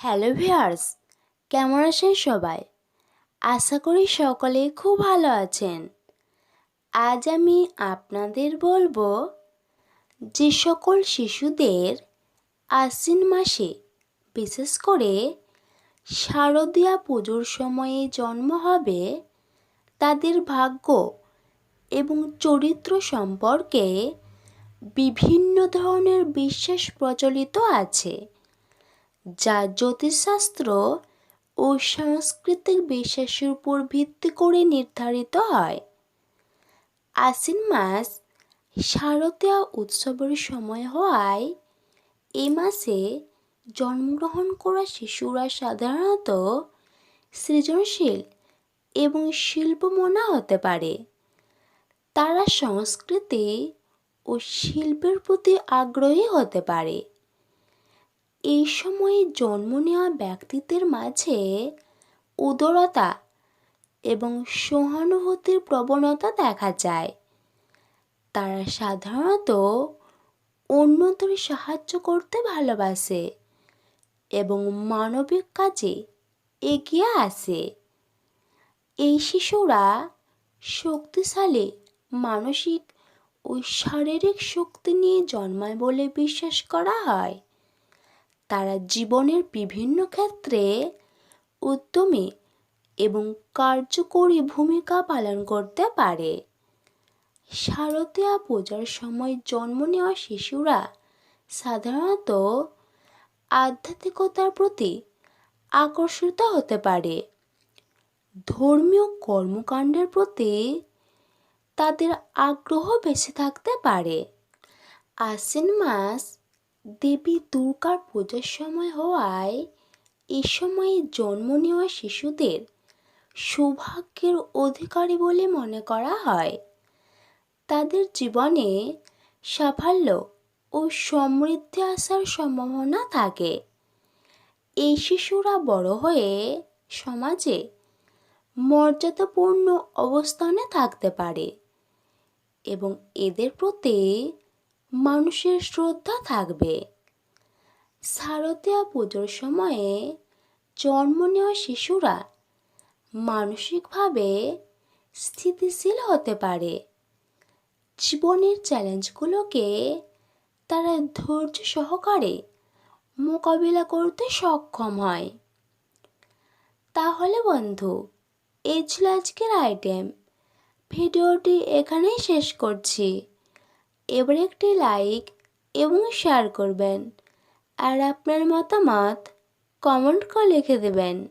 Hello viewers কেমন আছেন সবাই? আশা করি সকলে খুব ভালো আছেন। আজ আমি আপনাদের বলব যে সকল শিশুদের আশ্বিন মাসে, বিশেষ করে শারদীয়া পুজোর সময়ে জন্ম হবে তাদের ভাগ্য এবং চরিত্র সম্পর্কে বিভিন্ন ধরনের বিশ্বাস প্রচলিত আছে। যা জ্যোতিষশাস্ত্র ও সাংস্কৃতিক বিশ্বাসের উপর ভিত্তি করে নির্ধারিত হয়। আশ্বিন মাস শারদীয়া উৎসবের সময় হওয়ায় এ মাসে জন্মগ্রহণ করা শিশুরা সাধারণত সৃজনশীল এবং শিল্পমনা হতে পারে। তারা সংস্কৃতি ও শিল্পের প্রতি আগ্রহী হতে পারে। এই সময়ে জন্ম নেওয়া ব্যক্তিদের মাঝে উদারতা এবং সহানুভূতির প্রবণতা দেখা যায়। তারা সাধারণত অন্যদের সাহায্য করতে ভালোবাসে এবং মানবিক কাজে এগিয়ে আসে। এই শিশুরা শক্তিশালী, মানসিক ও শারীরিক শক্তি নিয়ে জন্মায় বলে বিশ্বাস করা হয়। তারা জীবনের বিভিন্ন ক্ষেত্রে উদ্যমী এবং কার্যকরী ভূমিকা পালন করতে পারে। শারদীয়া পূজার সময় জন্ম নেওয়া শিশুরা সাধারণত আধ্যাত্মিকতার প্রতি আকর্ষিত হতে পারে। ধর্মীয় কর্মকাণ্ডের প্রতি তাদের আগ্রহ বেশি থাকতে পারে। আশ্বিন মাস দেবী দুর্গার পূজার সময় হওয়ায় এ সময়ে জন্ম নেওয়া শিশুদের সৌভাগ্যের অধিকারী বলে মনে করা হয়। তাদের জীবনে সাফল্য ও সমৃদ্ধি আসার সম্ভাবনা থাকে। এই শিশুরা বড় হয়ে সমাজে মর্যাদাপূর্ণ অবস্থানে থাকতে পারে এবং এদের প্রতি মানুষের শ্রদ্ধা থাকবে। শারদীয়া পুজোর সময়ে জন্ম নেওয়া শিশুরা মানসিকভাবে স্থিতিশীল হতে পারে। জীবনের চ্যালেঞ্জগুলোকে তারা ধৈর্য সহকারে মোকাবিলা করতে সক্ষম হয়। তাহলে বন্ধু, এই ছিল আজকের আইটেম ভিডিওটি এখানেই শেষ করছি। এবার একটি লাইক এবং শেয়ার করবেন। আর আপনার মতামত কমেন্ট করে লিখে দেবেন।